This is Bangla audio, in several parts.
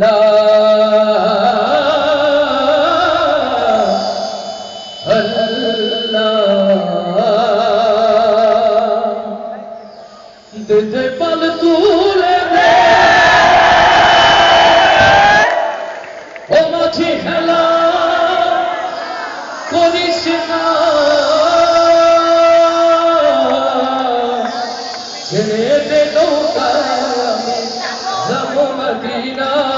Allah Allah Dede pal tu le de O mati khala Kodi shina Jene de nouta Zabu madina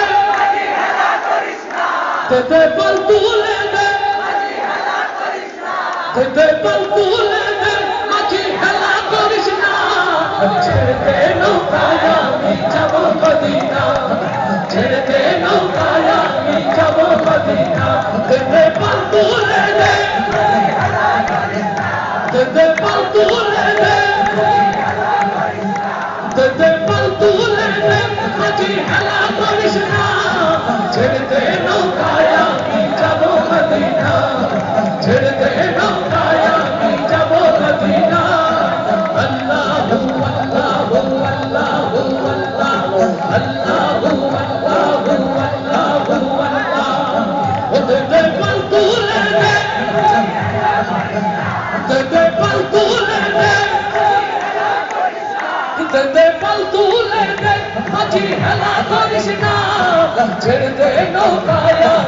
দে পাল তুলে দে দে পাল তুলে দে মাঝি খেলা করিস না। ছেড়ে দে নৌকায় আমি যাব মদিনা ছেড়ে দে নৌকায় আমি যাব মদিনা দে পাল তুলে দে দে পাল তুলে দে দে পাল তুলে দে মাঝি খেলা করিস না। ছেড়ে দে মদিনা ছেড়ে দে নৌকায় আমি যাব মদিনা আল্লাহু আল্লাহু আল্লাহু আল্লাহু আল্লাহু আল্লাহু আল্লাহু আল্লাহ ও দে দে পাল তুলে দে দে পাল তুলে দে দে পাল তুলে দে মাঝি হেলা করিস না ছেড়ে দে নৌকায়।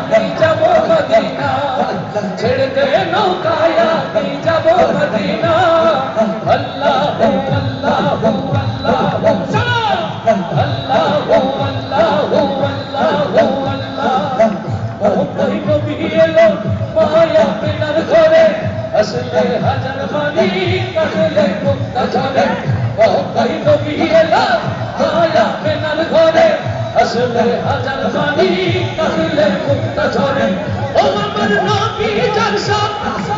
ছেড়ে দে নৌকায় আমি যাব মদিনা আল্লাহু আল্লাহু আল্লাহু সালাম আল্লাহু আল্লাহু আল্লাহু আল্লাহ ও কই নবী এলো মায়া পিনার ঘরে আসলে হাজার মানি কাটলে মুক্তা ঝরে ও কই নবী এলো মায়া পিনার ঘরে আসলে হাজার মানি কাটলে মুক্তা ঝরে ও আমার নবী যার সব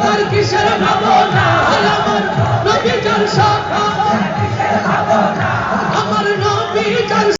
আর কিসের ভাবনা